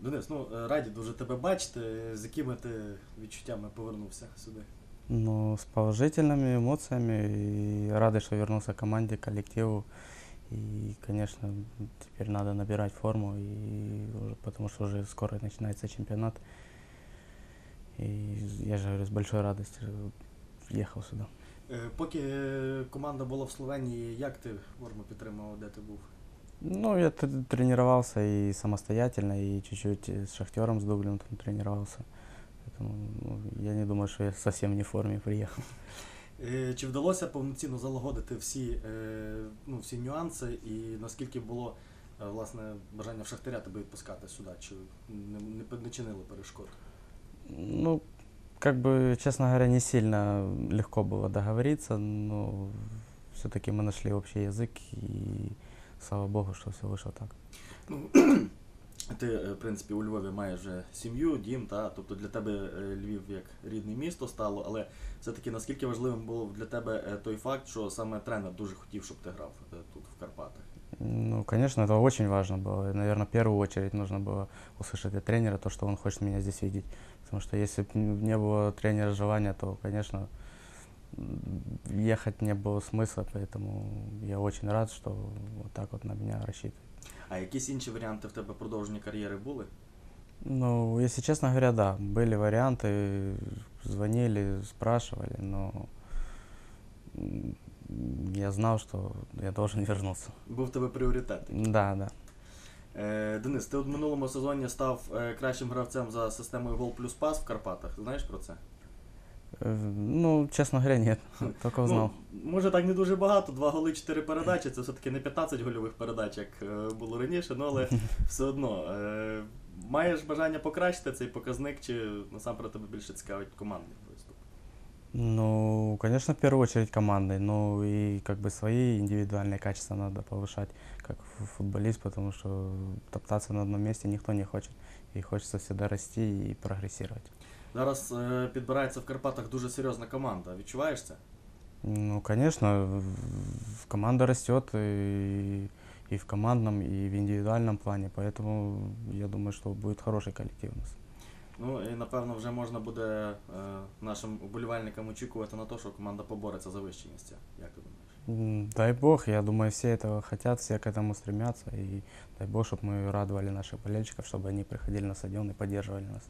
Денис, ну е, раді дуже тебе бачити. З якими ти відчуттями повернувся сюди? Ну, с положительными эмоциями и рады, что вернулся к команде, к коллективу. И, конечно, теперь надо набирать форму, и уже, потому что уже скоро начинается чемпионат. И я же говорю, с большой радостью ехал сюда. Е, Поки е, команда була в Словенії, як ти форму підтримував, де ти був? Ну, я т- тренировался и самостоятельно, и чуть-чуть с Шахтером, с Дублем там тренировался. Поэтому ну, я не думаю, что я совсем не в форме приехал. Е, Чи вдалося повноцінно залагодити всі, е, ну, всі нюанси і наскільки було е, власне бажання в Шахтаря тебе відпускати сюди? Чи не, не, пе- не чинило перешкод? Ну, как бы, честно говоря, не сильно легко было договориться, но все-таки мы нашли общий язык, и слава богу, что все вышло так. Ну, ти, е, в принципі, у Львові маєш вже сім'ю, дім, та? тобто для тебе е, Львів як рідне місто стало, але все-таки наскільки важливим був для тебе е, той факт, що саме тренер дуже хотів, щоб ти грав е, тут, в Карпатах? Ну, конечно, это очень важно было. Наверное, в первую очередь нужно было услышать от тренера то, что он хочет меня здесь видеть. Потому что если бы не было у тренера желания, то, конечно, м, ехать не было смысла. Поэтому я очень рад, что вот так вот на меня рассчитывают. А якісь інші варіанти в тебе продовження кар'єри були? Ну, если честно говоря, да, были варианты, звонили, спрашивали, но м, я знал, что я должен вернуться. Був в тебе пріоритет? Да, да. Е, Денис, ти от в минулому сезоні став е, кращим гравцем за системою гол плюс пас в Карпатах. Знаєш про це? Э, Ну, честно говоря, нет, только узнал. Ну, може так не дуже багато, два голи, чотири передачі. Це все-таки не 15 гольових передач, як е, було раніше, ну але все одно. Е, маєш бажання покращити цей показник, чи насамперед тебе більше цікавить командний виступ? Ну, конечно, в первую очередь командой, но и как бы свои индивидуальные качества надо повышать, как фу- футболист, потому что топтаться на одном месте никто не хочет. И хочется всегда расти и прогрессировать. Зараз е, підбирається в Карпатах дуже серйозна команда. Відчуваєш це? Ну, конечно, в- в- команда растет и, и в командном, и в индивидуальном плане, поэтому я думаю, что будет хороший коллектив у нас. Ну і напевно вже можна буде е, нашим уболівальникам очікувати на те, що команда побореться за вищі місця. Як ти думаєш? М, Дай бог, я думаю, все этого хотят, все к этому стремятся, и дай бог, чтобы мы радовали наших болельщиков, чтобы они приходили на стадион и поддерживали нас.